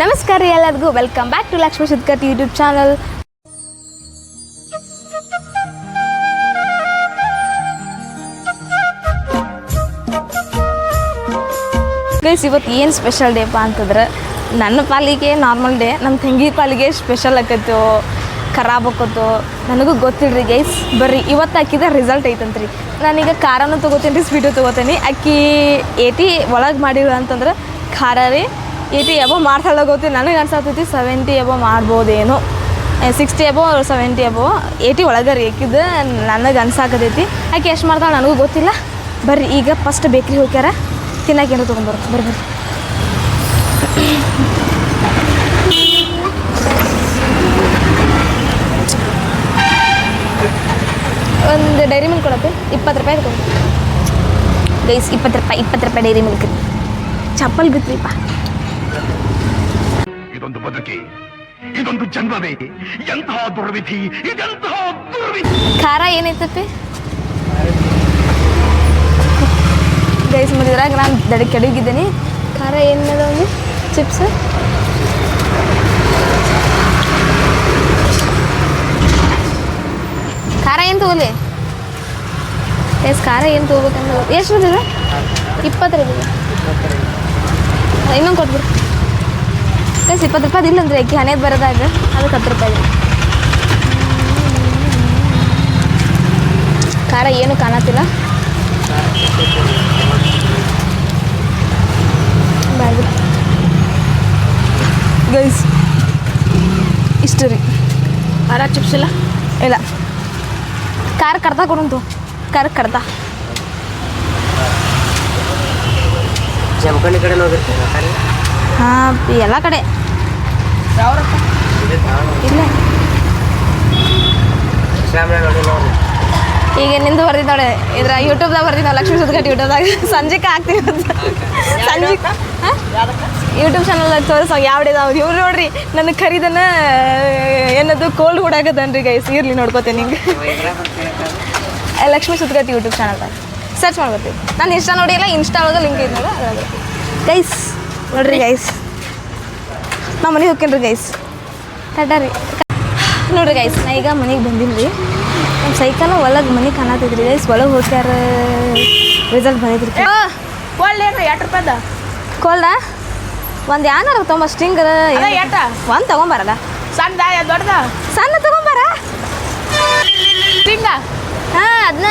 ನಮಸ್ಕಾರ ರೀ ಎಲ್ಲರಿಗೂ. Welcome back to Lakshmi Sudkat YouTube channel ಇವತ್ತು ಏನು ಸ್ಪೆಷಲ್ ಡೇಪ್ಪ ಅಂತಂದ್ರೆ, ನನ್ನ ಪಾಲಿಗೆ ನಾರ್ಮಲ್ ಡೇ ನಮ್ಮ ತಂಗಿ ಪಾಲಿಗೆ ಸ್ಪೆಷಲ್ ಆಕತ್ತು, ಖರಾಬ್ ಆಕತ್ತು. ನನಗೂ ಗೊತ್ತಿಲ್ರಿ ಗೈಸ್ ಬರ್ರಿ, ಇವತ್ತು ಹಾಕಿದ ರಿಸಲ್ಟ್ ಐತಂತ್ರಿ. ನಾನೀಗ ಖಾರನೂ ತೊಗೋತೀನಿ ರೀ, ಸ್ವೀಟು ತೊಗೋತೀನಿ. ಅಕ್ಕಿ ಏಟಿ ಒಳಗೆ ಮಾಡಿಲ್ಲ ಅಂತಂದ್ರೆ ಖಾರ ರೀ. ಏಟಿ ಎಬೋ ಮಾಡ್ತಾಳೆ ಗೊತ್ತಿ ನನಗೆ ಅನ್ಸತ್ತೈತಿ seventy above ಮಾಡ್ಬೋದೇನೋ. Sixty above seventy above eighty ಒಳಗೆ ರೀ ಆಕಿದ್ದು ನನಗೆ ಅನ್ಸಾಕತೈತಿ. ಆಕೆ ಎಷ್ಟು ಮಾಡ್ತಾಳೆ ನನಗೂ ಗೊತ್ತಿಲ್ಲ. ಬರ್ರಿ, ಈಗ ಫಸ್ಟ್ ಬೇಕ್ರಿ ಹೋಗ್ಯಾರ. ತಿನ್ನಕ್ಕೆ ಏನೋ ತೊಗೊಂಬರು ಬರ್ರಿ ಬರ್ರಿ. ಒಂದು ಡೈರಿ ಮಿಲ್ಕ್ ಕೊಡತ್ತೆ ಇಪ್ಪತ್ತು ರೂಪಾಯಿ ಕೊಡು ಗೈಸ್, ಇಪ್ಪತ್ತು ರೂಪಾಯಿ ಇಪ್ಪತ್ತು ರೂಪಾಯಿ ಡೈರಿ ಮಿಲ್ಕ್ ಚಪ್ಪಲ್ ಬಿತ್ರಿಪ್ಪ. ಇದೊಂದು ಬದುಕಿ, ಇದೊಂದು ಜನ್ಮವೇ, ಎಂತಹ ದುರ್ವಿಧಿ, ಇದೆಂತಹ ದುರ್ವಿಧಿ ಖಾರ ಏನೈತಪ್ಪಿ ಗೈಸ್ ಮದಿದ್ರಾಗ ನಾನು ದಡ ಕೆಡಗಿದ್ದೀನಿ ಖಾರ ಏನದ ಒಂದು ಚಿಪ್ಸ್ ಖಾರ ಏನು ತಗೋಲಿ ಎಸ್ ಖಾರ ಏನು ತೊಗೋಬೇಕಂದ್ರೆ ಎಷ್ಟು ಬಂದಿದೆ ಇಪ್ಪತ್ತರ ಇನ್ನೊಂದು ಕೊಟ್ಬಿಡು. ಎಸ್ ಇಪ್ಪತ್ತು ರೂಪಾಯಿ ಇಲ್ಲ ಅಂದ್ರೆ ಅಕ್ಕಿ ಹಣೆದು ಬರೋದಾಗ ಅದಕ್ಕೆ ಹತ್ತು ರೂಪಾಯಿ. ಖಾರ ಏನು ಕಾಣತ್ತಿಲ್ಲ. ಗೈಸ್ ಇಷ್ಟು ರೀ. ಖಾರ ಚಿಪ್ಸ್ ಇಲ್ಲ? ಇಲ್ಲ. ಖಾರ ಕಡ್ತಾ ಕೊಡಂತು ಖಾರ ಕಡ್ದ ಜಮಖಂಡಿ ಕಡೆ ಹಾಂ ಎಲ್ಲ ಕಡೆ. ಇಲ್ಲ. ನೋಡಿ ನೋಡಿ ಈಗ ನಿಂದು ಬರ್ದಿದ್ದು ನೋಡಿ ಇದ್ರ ಯೂಟ್ಯೂಬ್ದಾಗ ಬರ್ದಿದ್ದು ಲಕ್ಷ್ಮೀ ಸುದ್ಗಟ್ಟಿ ಯೂಟ್ಯೂಬ್ದಾಗ ಸಂಜೆಗೆ ಹಾಕ್ತೀವಿ ಅಂತ. ಸಂಜೆ ಯೂಟ್ಯೂಬ್ ಚಾನಲ್ದಾಗ ತೋರಿಸೋ ಯಾವ್ದಿದಾವ್ ಇವ್ರು ನೋಡ್ರಿ, ನನ್ನ ಖರೀದನ ಏನದು ಕೋಲ್ಡ್ ಹುಡಾಕದನ್ರಿ ಗೈಸ್ ಇರ್ಲಿ ನೋಡ್ಕೋತೀನಿ ನಿಂಗೆ. ಲಕ್ಷ್ಮೀ ಸುದ್ಗಟ್ಟಿ ಯೂಟ್ಯೂಬ್ ಚಾನಲ್ದಾಗ ಸರ್ಚ್ ಮಾಡ್ಕೊತೀವಿ. ನಾನು ಇನ್ಸ್ಟಾ ನೋಡಿಲ್ಲ ಇನ್ಸ್ಟಾ ಒಳಗೆ ಲಿಂಕ್ ನೋಡ ಗೈಸ್ ನೋಡ್ರಿ ಗೈಸ್ ನಾ ಮನೆಗೆ ಹೋಗ್ತೀನಿ ರೀ ಗೈಸ್ ಟಾಟಾ ರೀ ನೋಡ್ರಿ ಗೈಸ್ ನಾ ಈಗ ಮನೆಗೆ ಬಂದಿನಿ ರೀ. ನಮ್ಮ ಸೈಕಲ್ ಒಳಗೆ ಮನೆ ಕಾಣತೈತ್ರಿ ಗೈಸ್ ಒಳಗೆ ಹೋಗ್ಯಾರ ರಿಸಲ್ಟ್ ಬಂದೈತ್ರಿ. ಒಳ್ಳೇನು ಎಷ್ಟು ರೂಪಾಯ್ದ? ಕೋಲ್ಡ ಒಂದು ಯಾನಾರ ತೊಂಬ ಸ್ಟಿಂಗ್ ಎಟ್ಟ? ಒಂದು ತೊಗೊಂಬರಲ್ಲ ಸಣ್ಣ ದೊಡ್ಡದ? ಸಣ್ಣ ತೊಗೊಂಬರ ಸ್ಟಿಂಗ ಹಾಂ ಅದನ್ನ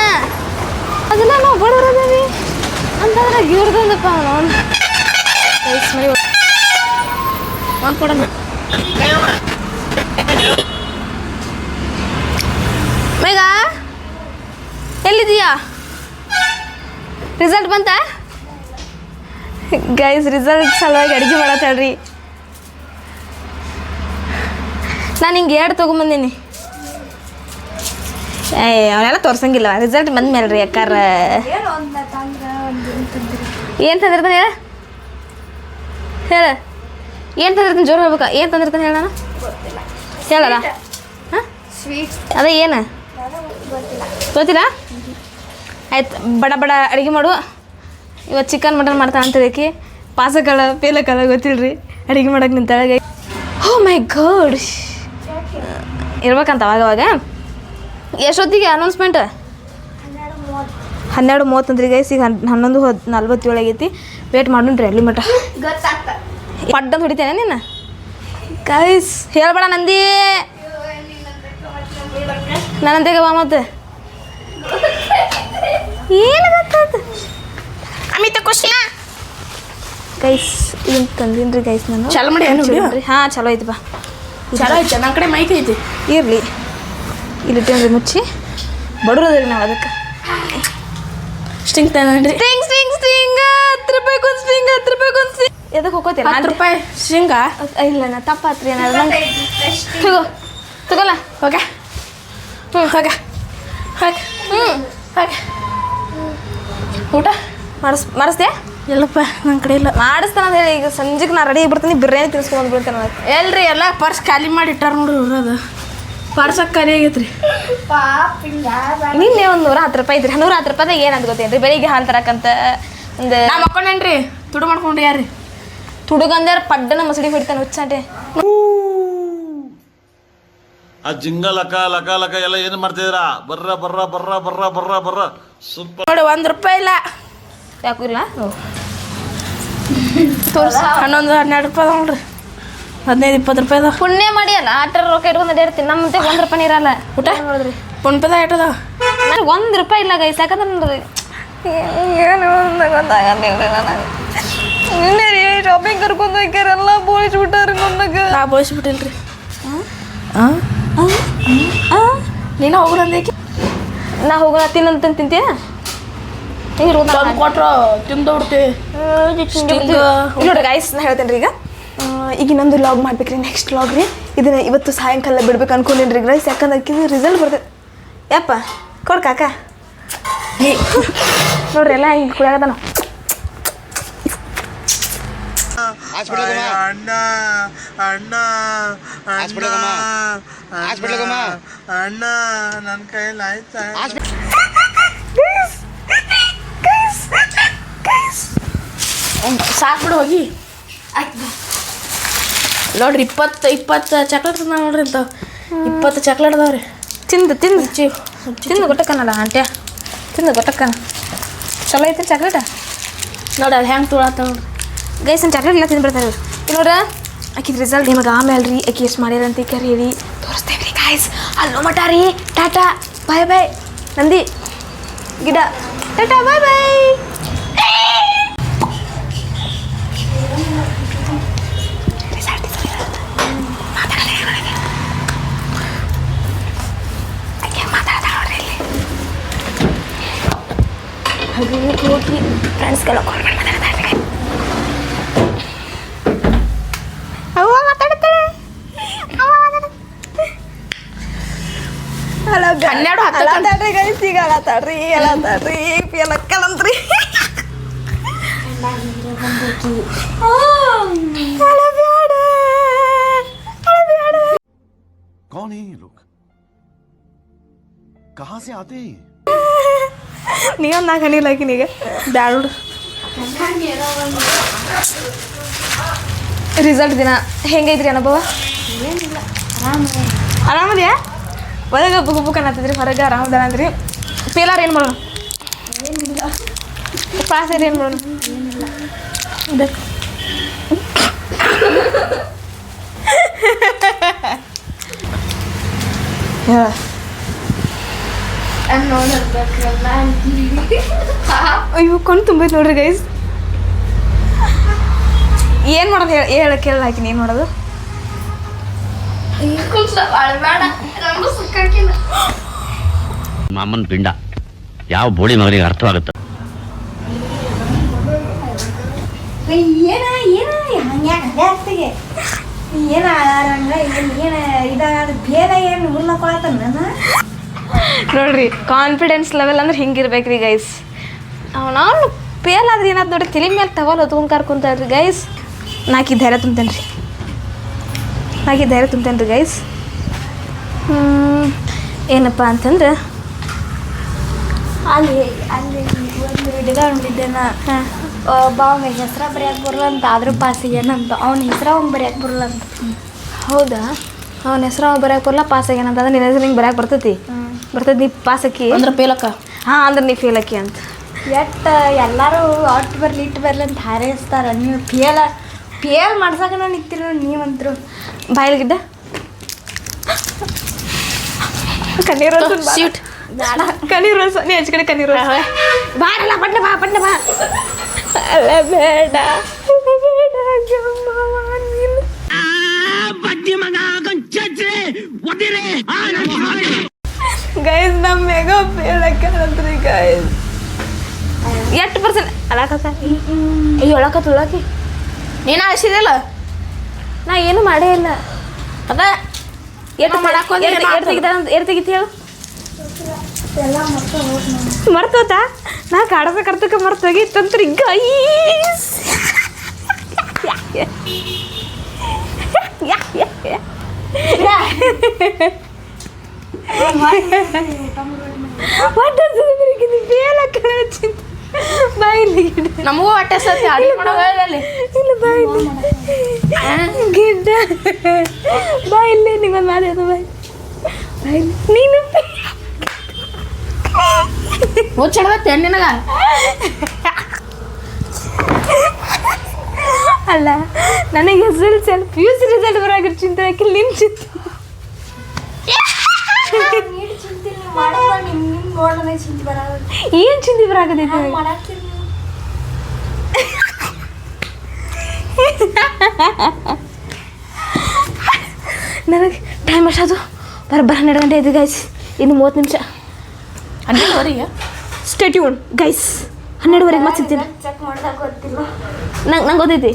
ಅದನ್ನ ನಾವು ಬಡವ್ರದೀವಿ ಅಂತಂದ್ರೆ ಇವ್ರದೊಂದಪ್ಪ ಅವನು ಗೈಸ್ ಮನೆ ಒಂದು ಕೊಡೋಣ ಮೇಘ ಎಲ್ಲಿದೀಯಾ ರಿಸಲ್ಟ್ ಬಂತ? ಗೈಸ್ ರಿಸಲ್ಟ್ ಸಲುವಾಗಿ ಅಡುಗೆ ಮಾಡತ್ತಳ್ರಿ ನಾನು ಹಿಂಗೆ ಎರಡು ತೊಗೊಂಬಂದೀನಿ. ಏ ಅವನ್ನೆಲ್ಲ ತೋರ್ಸಂಗಿಲ್ಲ. ರಿಸಲ್ಟ್ ಬಂದ್ಮೇಲೆ ರೀ ಅಕ್ಕಾರ. ಏನು ತಂದಿರ್ತಾನೆ ಹೇಳ? ಹೇಳ. ಏನು ತಂದಿರ್ತೀನಿ? ಜೋರು ಹೇಳ್ಬೇಕಾ? ಏನು ತಂದಿರ್ತಾನೆ ಹೇಳ ನಾನು ಹೇಳಲ್ಲ? ಹಾಂ? ಅದೇ ಏನು? ಗೊತ್ತಿಲ್ಲ. ಆಯ್ತು ಬಡ ಬಡ ಅಡುಗೆ ಮಾಡು. ಇವತ್ತು ಚಿಕನ್ ಮಟನ್ ಮಾಡ್ತಾ ಅಂತ ಪಾಸಕಾಲ ಪೇಲಕಾಲ ಗೊತ್ತಿಲ್ಲ ಗೊತ್ತಿಲ್ರಿ? ಅಡುಗೆ ಮಾಡೋಕೆ ನಿಂತಾಳೆ ಹೋ ಮೈ ಗಾಡ್! ಇರ್ಬೇಕಂತ ಅವಾಗ ಅವಾಗ. ಎಷ್ಟೊತ್ತಿಗೆ ಅನೌನ್ಸ್ಮೆಂಟ್ ಹನ್ನೆರಡು ಮೂವತ್ತಂದ್ರಿ ಗೈಸ್ ಈಗ ಹನ್ ಹನ್ನೊಂದು ಹದ್ ನಲ್ವತ್ತೇಳು ಆಗೈತಿ ವೇಟ್ ಮಾಡೋಣ್ರಿ ಅಲ್ಲಿ ಮಟ ಪಡ್ಡಂತ ಹೊಡಿತೇನೆ ನೀನು ಕೈಸ್ ಹೇಳ್ಬೇಡ ನಂದಿ. ನನ್ನಂತೆಗೆ ಬಾ ಮತ್ತೆ. ಏನು ಗೊತ್ತಾಯ್ತು? ಅಮಿತ ಖುಷಿ ಗೈಸ್ ಏನು ತಂದೀನಿ ಗೈಸ್ ನಾನು? ಚಲೋ ಮಾಡಿ ಏನು ಹಾ ಚಲೋ ಐತಿ ಬಾ. ಚಲೋ ಐತೆ ನನ್ನ ಕಡೆ ಮೈಕ್ ಐತಿ. ಇರಲಿ. ಇಲ್ಲಿ ಇಟ್ಟೇನ್ರಿ ಮುಚ್ಚಿ. ಬಡವ್ರದ್ರಿ ನಾವು ಅದಕ್ಕೆ. ಸ್ಟಿಂಗ್ ತಂದ್ರಿ. ಸ್ಟಿಂಗ್ ಸ್ಟಿಂಗ್ ಸ್ಟಿಂಗ್ ಹತ್ತು ರೂಪಾಯಿ ಒಂದು ಸ್ಟಿಂಗ್ ಹತ್ತು ರೂಪಾಯಿ ಒಂದು ಸ್ಟಿಂಗ್ ಎದಕ್ಕೆ ಹೋಗೋತಿಲ್ಲ ಹತ್ತು ರೂಪಾಯಿ ಶೇಂಗಾ. ಇಲ್ಲ ನಾ ತಪ್ಪಾತ್ರಿ ಏನಾದ್ರು ತಗೋ ತಗೋಲ್ಲ ಹೋಗ. ಹ್ಞೂ ಹೋಗ. ಹೋಗ. ಹ್ಞೂ ಹೋಗ. ಊಟ ಮಾಡಿಸ್ ಮಾಡಿಸ್ದೆ ಇಲ್ಲಪ್ಪ ನನ್ನ ಕಡೆ ಇಲ್ಲ. ಮಾಡಿಸ್ತಾನ ಅಂತ ಹೇಳಿ ಈಗ ಸಂಜೆಗೆ ನಾ ರೆಡಿ ಬಿಡ್ತೀನಿ ಬಿರಿಯಾನಿ ತಿನ್ಸ್ಕೊಂಡು ಬಿಡ್ತೇನೆ ನನಗೆ ಎಲ್ರಿ ಎಲ್ಲ ಪರ್ಸ್ ಖಾಲಿ ಮಾಡಿ ಇಟ್ಟಾರ ನೋಡ್ರಿ ಇರೋದು ಪರ್ಸಕ್ಕೆ ಖಾಲಿ ಆಗೈತ್ರಿ. ನಿನ್ನೆ ಒಂದು ನೂರ ಹತ್ತು ರೂಪಾಯಿ ಇದ್ರಿ. ನೂರ ಹತ್ತು ರೂಪಾಯಿದಾಗ ಏನಂತ ಗೊತ್ತೇನ್ರಿ? ಬೆಳಿಗ್ಗೆ ಹಾಲು ತರಕಂತ ಒಂದು ನಾ ಮಕ್ಕೊಂಡೇನ್ರಿ ತುಡು ಮಾಡ್ಕೊಂಡು ಯಾರ್ರಿ ತುಡುಗಂದ್ಯಾರ ಪಡ್ಡನ ಮಸಡಿ ಹೊಡಿತಾನೆ ಹುಚ್ಚಾಟೆ ಆ ಜಿಂಗ ಲಕ ಲಕ ಲಕ ಎಲ್ಲ ಏನು ಮಾಡ್ತಿದ್ರ ಬರ್ರ ಬರ್ರ ಬರ್ರ ಬರ್ರ ಬರ್ರ ಬರ್ರ ಸೂಪರ್ ನೋಡಿ ಒಂದು ರೂಪಾಯಿ ಇಲ್ಲ ಯಾಕೂ ಇಲ್ಲ ತೋರ್ಸ ಹನ್ನೊಂದು ಹನ್ನೆರಡು ರೂಪಾಯಿ ನೋಡ್ರಿ ಹದಿನೈದು ಇಪ್ಪತ್ತು ರೂಪಾಯಿ ಅದ ಪುಣ್ಯ ಮಾಡಿ ಅಲ್ಲ ಆಟರ ರೊಕ್ಕ ಇಟ್ಕೊಂಡು ಅಡ್ಯಾಡ್ತೀನಿ ನಮ್ಮ ಮತ್ತೆ ಒಂದು ರೂಪಾಯಿ ಇರಲ್ಲ ಊಟ ನೋಡ್ರಿ ಫೋನ್ ಇಟ್ಟದ ನನಗೆ ಒಂದು ರೂಪಾಯಿ ಇಲ್ಲ ಗೈಸ್ ಯಾಕಂದ್ರೆ ನೋಡ್ರಿ ಏನು ಗೊತ್ತಾಗಲ್ಲ ನಿನ್ನೆ ರೀ ಶಾಪಿಂಗ್ ಕರ್ಕೊಂಡು ಹೋಗ್ಯಾರೆಲ್ಲ ಬೋಳಿಸ್ ಬಿಟ್ಟಾರ ನನಗೆ. ನಾ ಬೋಯಿಸ್ಬಿಟ್ಟಿಲ್ರಿ ಹಾಂ ನೀನು ಹೋಗ್ರಂದೇಕಿ ನಾ ಹೋಗೋಣ ತಿನ್ನಂತ ತಿಂತೀಯ? ಹೆಂಗೆ ತಂದು ಕೊಟ್ರು ತಿಂದು ಬಿಡ್ತೀವಿ ನೋಡ್ರಿ ಗಾಯ್ಸ್ ನಾ ಹೇಳ್ತೇನೆ ರೀ ಈಗ. ಈಗ ಇನ್ನೊಂದು ಲಾಗ್ ಮಾಡ್ಬೇಕ್ರಿ ನೆಕ್ಸ್ಟ್ ಲಾಗ್ ರೀ. ಇದನ್ನ ಇವತ್ತು ಸಾಯಂಕಾಲ ಬಿಡ್ಬೇಕು ಅನ್ಕೊಂಡಿನ್ರಿ ಗ್ರೈಸ್ ಗೈಸ್ ಯಾಕಂದ್ರೆ ರಿಸಲ್ಟ್ ಬರ್ತೈತೆ. ಯಪ್ಪ ಕೊಡ್ ಕಾಕ. ನೋಡ್ರಿ ಎಲ್ಲ ಹಿಂಗೆ ಕುಡಿಯಾಗದ ನಾವು ಅಣ್ಣ ಅಣ್ಣ ಅಣ್ಣ ಅಣ್ಣ ನನ್ನ ಕೈಯಲ್ಲಿ ಆಯ್ತಾ? ಸಾಕು ಬಿಡು ಹೋಗಿ. ನೋಡ್ರಿ ಇಪ್ಪತ್ತು ಇಪ್ಪತ್ತು ಚಾಕ್ಲೇಟ್ ಅದಾವ ನೋಡ್ರಿ ಅಂತ ಇಪ್ಪತ್ತು ಚಾಕ್ಲೇಟ್ ಅದಾವ್ರಿ. ತಿಂದು ತಿಂದು. ಚಿ ತಿಂದು ಗೊಟ್ಟಕ್ಕನಲ್ಲ ಆಂಟ್ಯ ತಿಂದು ಗೊಟ್ಟಕ್ಕನ ಚಲೋ ಐತೆ ಚಾಕ್ಲೇಟ ನೋಡಿ ಅದು ಹೆಂಗೆ ತುಳಾತ ನೋಡ್ರಿ. ಗೈಸ್ ಒಂದು ಚಾಕ್ಲೇಟ್ ಎಲ್ಲ ತಿಂದ್ಬಿಡ್ತಾರೆ ಇವ್ರು ನೋಡ್ರ? ಆಕಿದ ರಿಸಲ್ಟ್ ನಿಮಗೆ ಆಮೇಲೆ ರೀ. ಆಕೆ ಎಷ್ಟು ಮಾಡ್ಯಾರಂತ ಕರೀರಿ. ತೋರಿಸ್ತೇವೆ ರೀ ಗಾಯ್ಸ್ ಅಲ್ಲೋ ಮಟ ರೀ. ಟಾಟಾ ಬಾಯ್ ಬಾಯ್ ನಂದಿ, ಗಿಡ. ಟಾಟಾ ಬಾಯ್ ಬಾಯ್ ಹೋಗಿ ಫ್ರೆಂಡ್ಸ್ಗೆಲ್ಲ ಕಾಲ್ ಮಾಡಿ ಮಾತಾಡ್ತಾರೆ ಅವ್ವ ಮಾತಾಡ್ತಾಳೆ ಅವ್ವ ಮಾತಾಡ್ತಾಳೆ ಹಲೋ ಹನ್ನೆರಡು ಹತ್ತು ಅಲತಾಡ್ರಿ ಗೈಸ್ ಈಗ ಅಲತಾಡ್ರಿ ಅಲತಾಡ್ರಿ ಎಲ್ಲ ಕಲಂತ್ರಿ कौन है ये लोग कहाँ से आते हैं ನೀವೊಂದು ನಾಲ್ಕು ಹನಿ ಹಾಕಿನ ಈಗ ಬ್ಯಾಡ ನೋಡ್ರಿ ರಿಸಲ್ಟ್ ದಿನ ಹೆಂಗೈತ್ರಿ ಅನುಭವ ಆರಾಮದ್ಯಾ ಒಳಗೆ ಬುಕ್ ಬುಕ್ ಅನ್ನತ್ತಿದ್ರಿ, ಹೊರಗೆ ಆರಾಮದಾರ ಅಂದ್ರಿ. ಪೇಲಾರ್ ಏನು ಮಾಡೋಣ? ಪಾಸ್ ಏನು ಮಾಡೋಣ? ಇವು ಕೊಂಡು ತುಂಬೈತೆ ನೋಡ್ರಿ ಗೈಸ್ ಏನು ಮಾಡೋದು ಹೇಳ ಹೇಳ ಕೇಳ ಹಾಕಿನಿ ಮಾಮನ್ ಪಿಂಡ ಯಾವ ಬೋಳಿ ಮಗನಿಗೆ ಅರ್ಥವಾಗುತ್ತೆ? ಏನ ಏನ ಹಂಗ್ಯಾಕ ಏನ ಏನ್ ಭೇದ ಏನು ನೋಡ್ರಿ ಕಾನ್ಫಿಡೆನ್ಸ್ ಲೆವೆಲ್ ಅಂದ್ರೆ ಹಿಂಗಿರ್ಬೇಕ್ರಿ ಗೈಸ್ ನಾನು ಪೇಲ್ ಆದ್ರೆ ಏನಾದ್ ನೋಡ್ರಿ ತಿಳಿ ಮೇಲೆ ತಗೋಲ್ ಹೊತ್ಕೊಂಡ್ ಕರ್ಕೊಂತ ಗೈಸ್ ನಾಕಿ ಧೈರ್ಯ ತುಂಬ್ತೇನೆ ರೀ ನಾಕಿ ಧೈರ್ಯ ತುಂಬ್ತೇನೆ ರೀ ಗೈಸ್ ಏನಪ್ಪ ಅಂತಂದ್ರೆ? ಅಲ್ಲಿ ಅಲ್ಲಿ ಒಂದು ಹುಡುಗ ನೋಡಿದ್ದೇನ. ಅವ್ನ ಹೆಸ್ರ ಬರೆಯಕ್ಕೆ ಬರಲ್ಲ ಅಂತ. ಆದ್ರೂ ಪಾಸಿಗೆ ಏನಂತ ಅವ್ನ ಹೆಸ್ರ ಅವ್ನು ಬರೆಯಕ್ಕೆ ಬರಲ್ಲ ಅಂತ. ಹೌದಾ? ಅವನ ಹೆಸ್ರ ಅವ್ನು ಬರೆಯಕ್ಕೆ ಬರಲ್ಲ ಪಾಸ್ ಆಗ್ಯಾನಂತ ಅಂದ್ರೆ ನಿನ್ನ ಹೆಸ್ರು ನಿಂಗೆ ಬರೆಯಕ್ಕೆ ಬರ್ತೈತಿ? ಬರ್ತೈತಿ ನೀ ಪಾಸ್ ಅಕ್ಕಿ ಅಂದ್ರೆ ಪೇಲಕ್ಕ ಹಾಂ ಅಂದ್ರೆ ನೀ ಫೇಲ್ ಅಕ್ಕಿ ಅಂತ. ಎಟ್ ಎಲ್ಲರೂ ಅಟ್ ಬರಲಿ ಇಟ್ಟು ಬರ್ಲಿ ಅಂತ ಹಾರೈಸ್ತಾರ. ನೀವು ಫೇಲ್ ಫೇಲ್ ಮಾಡ್ಸಕ್ಕೆ ನಿಂತಿರೋ ನೀವಂತರು. ಬಾಯಿಲ್ಗಿಡ್ಡ ಕಣ್ಣೀರು ಸೀಟ್ ಬೇಡ ಕಣ್ಣೀರು ರಸ ನೀ ಹಚ್ಚ ಕಡೆ ಕಣ್ಣೀರು ರಸ ಬಾರಲ್ಲ ಬಣ್ಣ ಬಾ ಬಾ ಅಲ್ಲ ಬೇಡ. ಗೈಸ್ ನಮ್ಮ ಮೆಗಾ ಹೇಳಕ್ಕಂತ್ರಿ ಗೈಸ್ ಎಷ್ಟು ಪರ್ಸೆಂಟ್ ಅಳಕತ್ತ ಅಯ್ಯೋ ಅಳಕತ್ತ ಉಳಕಿ ನೀನು ಅಳಿಸಿದಿಲ್ಲ ನಾ ಏನು ಮಾಡೇ ಇಲ್ಲ. ಅದ ಎಷ್ಟು ಮಾಡಾಕ್ ಹೋಗಿ ಏನ್ ಎಷ್ಟು ತೆಗಿತ ಎಷ್ಟು ತೆಗಿತಿ ಹೇಳು ಮರ್ತೋತಾ ನಾ ಕಾಡಸ ಕರ್ತಕ ಮರ್ತೋಗಿತ್ತಂತ್ರಿ ಗೈಸ್ ವಾಟ್ ಡಸ್ ಇಟ್ ಬೇಲ ಕಳಚಿಂತ ಬಾಯಿಲಿ ನಮಗೂ ಹೊಟ್ಟೆ ಸತಿ ಅಡುಗೆ ಮಾಡೋದಲ್ಲಿ ಇಲ್ಲ ಬಾಯಿಲಿ ಗಿಡ್ಡ ಬಾಯಿಲಿ ನಿಗೊಂದು ಮಾತು ಹೇಳ್ದು ಬಾಯಿ. ನೀನು ಮುಚ್ಚಿಡ್ಬತ್ತೆ ಅಲ್ಲ ನನಗೆ ಸೆಲ್ ಸೆಲ್ ಪಿ ಯು ಸಿ ರಿಸಲ್ಟ್ ಬರಾಗಿರ್ ಚಿಂತೆ ಹಾಕಿ ನಿನ್ನ ಚಿಂತೆ ನೋಡೋಣ ಚಿಂತೆ ಬರೋದು ಏನು ಚಿಂತೆ ಬರಾಕತೈತಿ? ಮಾಡಾಕ್ತೀನಿ. ನನಗೆ ಟೈಮ್ ಅಷ್ಟದು ಬರೋಬ್ಬರ ಹನ್ನೆರಡು ಗಂಟೆ ಇದೆ ಗೈಸ್ ಇನ್ನು ಮೂವತ್ತು ನಿಮಿಷ. ಹನ್ನೆರಡುವರೆಗೆ? ಸ್ಟೇಟ್ಯೂನ್ ಗೈಸ್ ಹನ್ನೆರಡುವರೆಗೆ ಮತ್ತೆ ಸಿಗ್ತೀನಿ. ಚೆಕ್ ಮಾಡ್ದಾಗ ಗೊತ್ತಿಲ್ಲ. ನಂಗೆ ನಂಗೆ ಗೊತ್ತೈತಿ.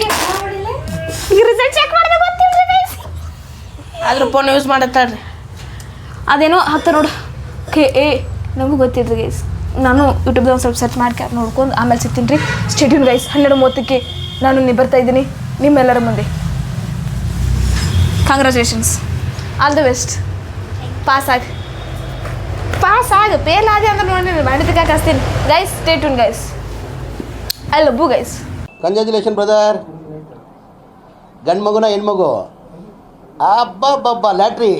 ರಿಸಲ್ಟ್ ಚೆಕ್ ಮಾಡಿದೆ ಗೊತ್ತಿಲ್ಲ ಗೈಸ್ ಆದ್ರೆ ಫೋನ್ ಯೂಸ್ ಮಾಡತ್ತಾಳ್ರಿ ಅದೇನೋ ಹತ್ತ ನೋಡು. ಕೆ ಎ ನನಗೂ ಗೊತ್ತಿಲ್ಲ ಗೈಸ್ ನಾನು ಯೂಟ್ಯೂಬ್ದಾಗ ಒಂದು ಸ್ವಲ್ಪ ಸರ್ಚ್ ಮಾಡ್ಕೆ, ನೋಡ್ಕೊಂಡು, ಆಮೇಲೆ ಸಿಗ್ತೀನಿ ರೀ. ಸ್ಟೇಟ್ಯೂನ್ ಗೈಸ್ ಹನ್ನೆರಡು ಮೂವತ್ತಕ್ಕೆ ನಾನು ನೀವು ಬರ್ತಾ ಇದ್ದೀನಿ. ನಿಮ್ಮೆಲ್ಲರ ಮುಂದೆ. Congratulations all the best pass ಆಗ. ಪಾಸ್ ಆಗ. ಫೇಲ್ ಆಗಿ ಅಂದ್ರೆ ನೋಡಿ ಮಾಡಿದ್ದಕ್ಕೆ ಹಾಕಿಸ್ತೀನಿ guys stay tuned guys I love guys congratulation brother ಗಂಡು ಮಗುನ ಹೆಣ್ಮಗು. ಅಬ್ಬಬ್ಬಬ್ಬ, ಲ್ಯಾಟ್ರಿ.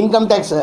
ಇನ್ಕಮ್ ಟ್ಯಾಕ್ಸ್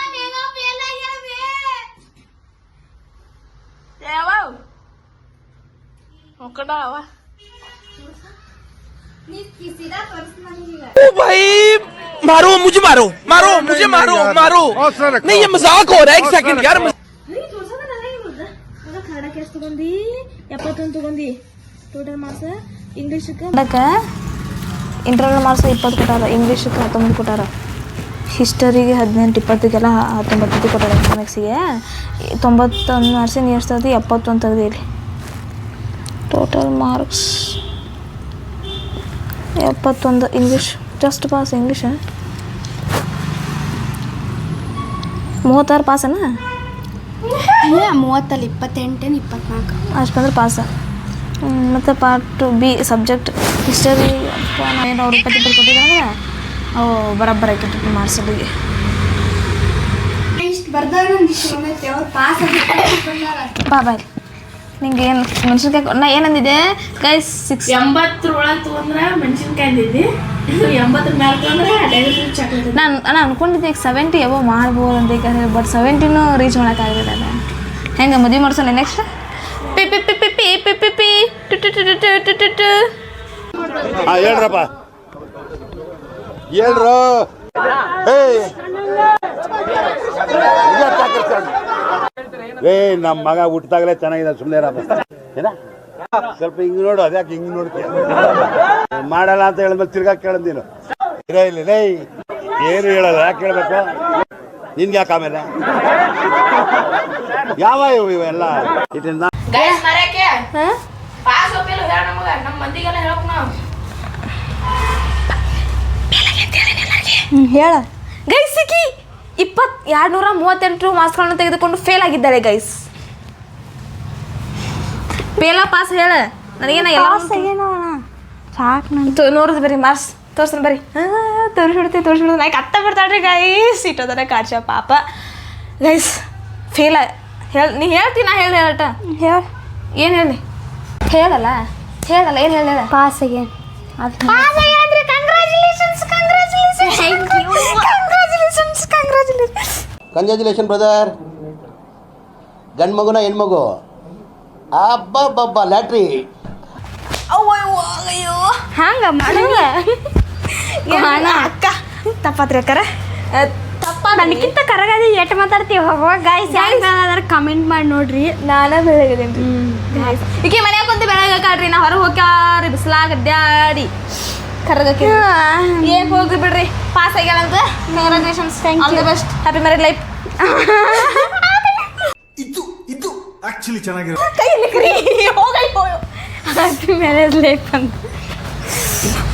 ಮಾಡ್ಬೇಡ. ನೀ ಈ ಸೀದಾ ತೋರಿಸ್ ನನಗೀಗ. भाई मारो मुझे मारो मारो मुझे मारो मारो नहीं ये मजाक हो रहा है एक सेकंड यार ಕನ್ನಡಕ್ಕೆ ಎಷ್ಟು ತಗೊಂಡಿ ಎಪ್ಪತ್ತೊಂದು ತಗೊಂಡಿ ಟೋಟಲ್ ಮಾರ್ಕ್ಸ್ ಇಂಗ್ಲೀಷಕ್ಕೆ ಕನ್ನಡಕ್ಕೆ ಇಂಟರ್ನಲ್ ಮಾರ್ಕ್ಸ್ ಇಪ್ಪತ್ತು ಕೊಟ್ಟಾರ ಇಂಗ್ಲೀಷಕ್ಕೆ ಹತ್ತೊಂಬತ್ತು ಕೊಟ್ಟಾರ ಹಿಸ್ಟರಿಗೆ ಹದಿನೆಂಟು ಇಪ್ಪತ್ತಕ್ಕೆಲ್ಲ ಹತ್ತೊಂಬತ್ತು ಕೊಟ್ಟಾರ ಎಕನಾಮಿಕ್ಸಿಗೆ ತೊಂಬತ್ತೊಂದು ಮಾರ್ಕ್ಸಿನ ಎಷ್ಟು ತೆಗ್ದು ಎಪ್ಪತ್ತೊಂದು ತೆಗ್ದು ಇಲ್ಲಿ ಟೋಟಲ್ ಮಾರ್ಕ್ಸ್ ಎಪ್ಪತ್ತೊಂದು ಇಂಗ್ಲೀಷ್ ಜಸ್ಟ್ ಪಾಸ್ ಇಂಗ್ಲೀಷ್ ಮೂವತ್ತಾರು ಪಾಸನಾ ಇಲ್ಲ ಮೂವತ್ತಲ್ಲಿ ಇಪ್ಪತ್ತೆಂಟೇನು ಇಪ್ಪತ್ನಾಲ್ಕು. ಅಷ್ಟು ಬಂದ್ರೆ ಪಾಸ ಮತ್ತು ಪಾರ್ಟ್ ಬಿ ಸಬ್ಜೆಕ್ಟ್ ಹಿಸ್ಟರಿ ಏನು ಅವ್ರು ಇಪ್ಪತ್ತು ಇಪ್ಪತ್ತು ಕೊಟ್ಟಿದ್ದಾರೆ ಅವು ಬರೋಬ್ಬರ ಪಾಸ್ ಬಂದಾರ. ಬಾ ಬಾಯ್ ನಿಂಗೆ ಏನು ಮೆಣಸಿನ್ಕಾಯಿ ನಾ ಏನಂದಿದೆ ಗೈಸ್ ಸಿಕ್ಸ್ ಎಂಬತ್ತರ ಒಳಗೆ ತಗೊಂಡ್ರೆ ಮೆಣಸಿನ್ಕಾಯಿ ಅಂದಿದ್ದಿ. ಎಂಬತ್ತರ ಮೇಲೆ ತಗೊಂಡ್ರೆ ಡೈರೆಕ್ಟ್ ಚಾಕ್ಲೇಟ್ ನಾನು ನಾನು ಅನ್ಕೊಂಡಿದ್ದೆ ಈಗ ಸೆವೆಂಟಿ ಯಾವೋ ಮಾಡ್ಬೋದು ಅಂತ ಈಗ ಬಟ್ ಸೆವೆಂಟಿನೂ ರೀಚ್ ಮಾಡೋಕ್ಕಾಗಿಲ್ಲ ಹೆಂಗೆ ಮದುವೆ ಮಾಡ್ಸೋಣ next P P P P P P P P two two two two two two two ಹಾ ಹೇಳ್ರಪ್ಪ. ಹೇಳ್ರು. ಏ ನಮ್ಮ ಮಗ ಹುಟ್ಟಿದಾಗಲೇ ಚೆನ್ನಾಗಿದೆ ಸುಮ್ಮನೆ ಏನ? ಸ್ವಲ್ಪ ಹಿಂಗ್ ನೋಡು ಅದ್ಯಾಕೆ ಹಿಂಗ್ ನೋಡ್ತೀಯ? ಮಾಡಲ್ಲ ಅಂತ ಹೇಳಿದ್ಮೇಲೆ ತಿರ್ಗಾ ಕೇಳದ್ ನೀನು. ಇರೇ ಇಲ್ಲಿ ಲೇ ಏನು ಹೇಳಲ್ಲ ಯಾಕೆ ಹೇಳ್ಬೇಕು? ನಿನ್ಗೆ ಯಾಕೆ ಆಮೇಲೆ? ಯಾವ ಇವು ಇವೆಲ್ಲ? ಇದರಿಂದ ಗೈಸ್ ಮರ್ಯಾಕೆ ಪಾಸ್ ಒಪ್ಪಿಲ್ಲ ಹೇಳ ನಮಗ. ಇಪ್ಪತ್ ಎರಡು ನೂರ ಮೂವತ್ತೆಂಟು ಮಾರ್ಕ್ಸ್ಗಳನ್ನು ತೆಗೆದುಕೊಂಡು ಫೇಲ್ ಆಗಿದ್ದಾಳೆ ಗೈಸ್ ಫೇಲ ಪಾಸ್ ಹೇಳ. ನನಗೇನ ಎಲ್ಲ ಸಾಕು ನೋಡಿದ್ ಬರೀ ಮಾರ್ಕ್ಸ್. ತೋರ್ಸ್ತಾನೆ ಬರೀ ತೋರಿಸ್ಬಿಡ್ತೀವಿ ತೋರಿಸ್ಬಿಡ್ತು ನಾಯ್ಕ ಅತ್ತ ಬರ್ತಾಳ್ರಿ ಗೈಸ್ ಇಟ್ಟೋದಾರೆ ಕಾಡ್ಸ ಪಾಪ. ಗೈಸ್ ಫೇಲ ಹೇಳ ನೀ ಹೇಳ್ತೀನಿ ನಾ ಹೇಳಿ ಹೇಳಟ ಹೇಳ. ಏನು ಹೇಳಿ ಹೇಳಲ್ಲ. ಹೇಳಲ್ಲ ಏನು ಹೇಳ. ಹೇಳ ಪಾಸ್ ಆಗ್ಯಾನ ಅಂದ್ರೆ congratulations congratulations you congratulation brother ಗಂಡು ಮಗುನ ಹೆಣ್ಮಗು? ಬಬ್ಬಾ ಲ್ಯಾಟ್ರಿ ಅಯ್ಯೋ ಹಂಗ ಮಾಡಂಗ ಅಕ್ಕ ತಪ್ಪಾತ್ರಿ ಅಕ್ಕರ? ತಪ್ಪ ನನಗಿಂತ ಕರಗದೆ ಎಟ್ ಮಾತಾಡ್ತೀವಿ ಹೋಗುವ ಗಾಯ್ಸ್ ಯಾರು ಕಮೆಂಟ್ ಮಾಡಿ ನೋಡ್ರಿ. ನಾನ ಬೆಳಗದೇನ್ರಿ ಈಕೆ ಮನ್ಯಾಗ ಕುಂತು ಬೆಳಗ್ಗೆ ಕಾಡ್ರಿ ನಾ ಹೊರಗೆ ಹೋಗ್ಯಾರಿ ಬಿಸಿಲಾಗ ಅಡ್ಡಾಡಿ ಕರಗಕ್ಕೆ ಏನ್ ಹೋಗ್ರಿ ಬಿಡ್ರಿ. Pass ಆಗ್ಯಾಳಂತ congratulations all the best happy married life ಇದು ಇದು ಆಕ್ಚುಲಿ ಚೆನ್ನಾಗಿದೆ. ಕೈಯಲ್ಲಿ ಕರಿ ಹೋಗೈ. ಹೋಯ್ ಹ್ಯಾಪಿ ಮ್ಯಾರೇಜ್ ಲೈಫ್ ಅಂತ.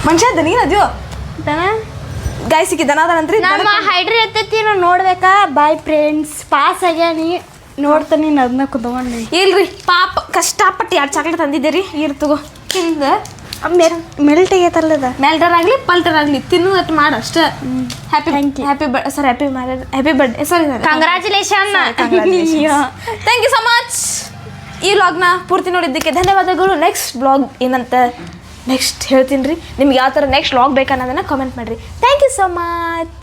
ಮನುಷ್ಯ ದನಿ ಅದ್ಯೋ? ದನ ಗಾಯ ಸಿಕ್ಕಿ ದನ ಅದಾನಂತ್ರಿ ನಮ್ಮ ಹೈಡ್ರಿ ಎತ್ತೈತಿ ನಾವು ನೋಡ್ಬೇಕಾ? ಬಾಯ್ ಫ್ರೆಂಡ್ಸ್ ಪಾಸ್ ಆಗ್ಯಾನಿ ನೋಡ್ತಾನೆ ಅದನ್ನ ಕುತ್ಕೊಂಡು. ಇಲ್ರಿ ಪಾಪ ಕಷ್ಟಪಟ್ಟು ಎರಡು ಚಾಕ್ಲೇಟ್ ತಂದಿದ್ದೀರಿ. ಇರ್ ತಗೋ. ತಿಂದ. ಮೆಲ್ಟ್ ಆಗೈತಲ್ಲದ ಮೆಲ್ಟರ್ ಆಗಲಿ ಪಲ್ಟರ್ ಆಗಲಿ ತಿನ್ನೋದಟ್ಟು ಮಾಡು ಅಷ್ಟೇ. ಹ್ಯಾಪಿ ಹ್ಯಾಪಿ ಬರ್ sir happy marriage happy birthday sorry congratulation thank you so much ಈ ವ್ಲಾಗ್ನ ಪೂರ್ತಿ ನೋಡಿದ್ದಕ್ಕೆ ಧನ್ಯವಾದಗಳು ನೆಕ್ಸ್ಟ್ ಬ್ಲಾಗ್ ಏನಂತ ನೆಕ್ಸ್ಟ್ ಹೇಳ್ತೀನಿ ರೀ. ನಿಮ್ಗೆ ಯಾವ ಥರ ನೆಕ್ಸ್ಟ್ ವ್ಲಾಗ್ ಬೇಕನ್ನೋದನ್ನ ಕಾಮೆಂಟ್ ಮಾಡಿರಿ. Thank you so much